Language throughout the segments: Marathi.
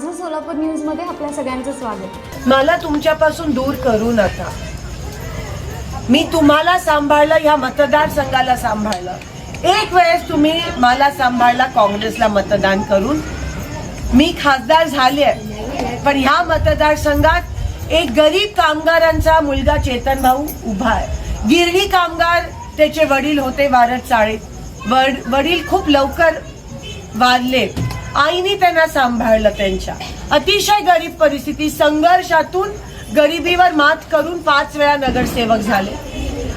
सोलापूर न्यूजमध्ये आपल्या सगळ्यांचं स्वागत. मला तुमच्यापासून दूर करू नका. मी तुम्हाला सांभाळलं ह्या मतदारसंघाला सांभाळलं. एक वेळेस तुम्ही मला सांभाळला काँग्रेसला मतदान करून. मी खासदार झाले पण ह्या मतदारसंघात एक गरीब कामगारांचा मुलगा चेतन भाऊ उभा आहे. गिरणी कामगार त्याचे वडील होते वारद चाळीत वड वडील खूप लवकर वारले. आईने त्यांना सांभाळलं त्यांच्या. अतिशय गरीब परिस्थिती संघर्षातून गरिबीवर मात करून पाच वेळा नगरसेवक झाले.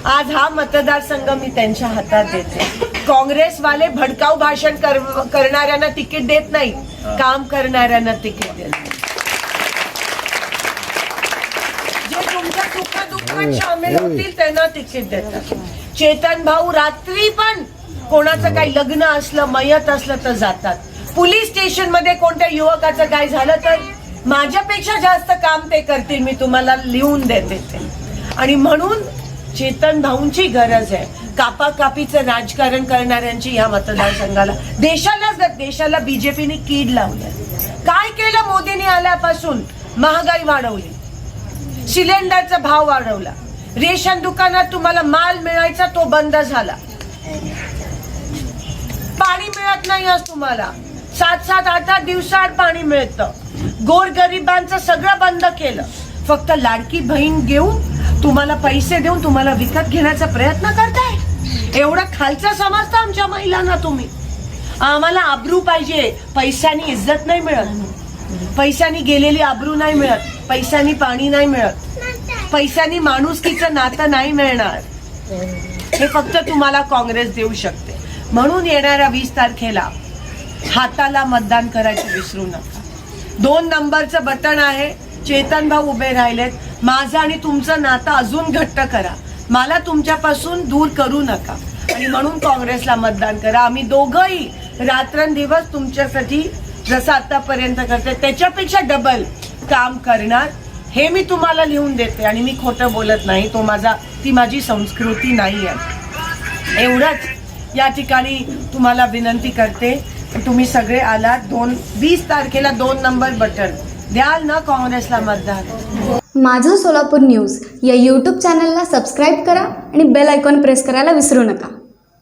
आज हा मतदारसंघ मी त्यांच्या हातात देते. काँग्रेसवाले भडकाऊ भाषण कर- करणाऱ्यांना तिकीट देत नाही. काम करणाऱ्यांना तिकीट देत जे तुमच्या सुख दुःखात सामील होतील त्यांना तिकीट देतात. चेतन भाऊ रात्री पण कोणाचं काही लग्न असलं मयत असलं तर जातात. पोलीस स्टेशनमध्ये कोणत्या युवकाचं काय झालं तर माझ्यापेक्षा जास्त काम ते करतील मी तुम्हाला लिहून देते ते. आणि म्हणून चेतन भाऊंची गरज आहे. कापाकापीचं राजकारण करणाऱ्यांची या मतदारसंघाला. देशाला देशाला बीजेपीने कीड लावली. काय केलं मोदींनी आल्यापासून? महागाई वाढवली. सिलेंडरचा भाव वाढवला. रेशन दुकानात तुम्हाला माल मिळायचा तो बंद झाला. पाणी मिळत नाही आज तुम्हाला. सात सात आठ आठ दिवसाआड पाणी मिळतं. गोरगरिबांचं सगळं बंद केलं. फक्त लाडकी बहीण घेऊन तुम्हाला पैसे देऊन तुम्हाला विकत घेण्याचा प्रयत्न करताय? एवढं खालचा समजता आमच्या महिलांना तुम्ही. आम्हाला आबरू पाहिजे. पैशानी इज्जत नाही मिळत. पैशानी गेलेली आबरू नाही मिळत. पैशानी पाणी नाही मिळत. पैशानी माणुसकीचं नातं नाही मिळणार. हे फक्त तुम्हाला काँग्रेस देऊ शकते. म्हणून येणाऱ्या वीस तारखेला हाताला मतदान करायचं विसरू नका. दोन नंबरचं बटन आहे चेतन भाऊ उभे राहिलेत. माझं आणि तुमचं नातं अजून घट्ट करा. मला तुमच्यापासून दूर करू नका. आणि म्हणून काँग्रेसला मतदान करा. आम्ही दोघंही रात्रंदिवस तुमच्यासाठी जसं आतापर्यंत करते त्याच्यापेक्षा डबल काम करणार. हे मी तुम्हाला लिहून देते आणि मी खोटं बोलत नाही. तो माझा ती माझी संस्कृती नाही आहे एवढंच. या ठिकाणी तुम्हाला विनंती करते. की तुम्ही सगळे आलात. दोन वीस तारखेला दोन नंबर बटन द्याल ना काँग्रेसला मतदान? माझं सोलापूर न्यूज या यूट्यूब चॅनलला सबस्क्राईब करा आणि बेल आयकॉन प्रेस करायला विसरू नका.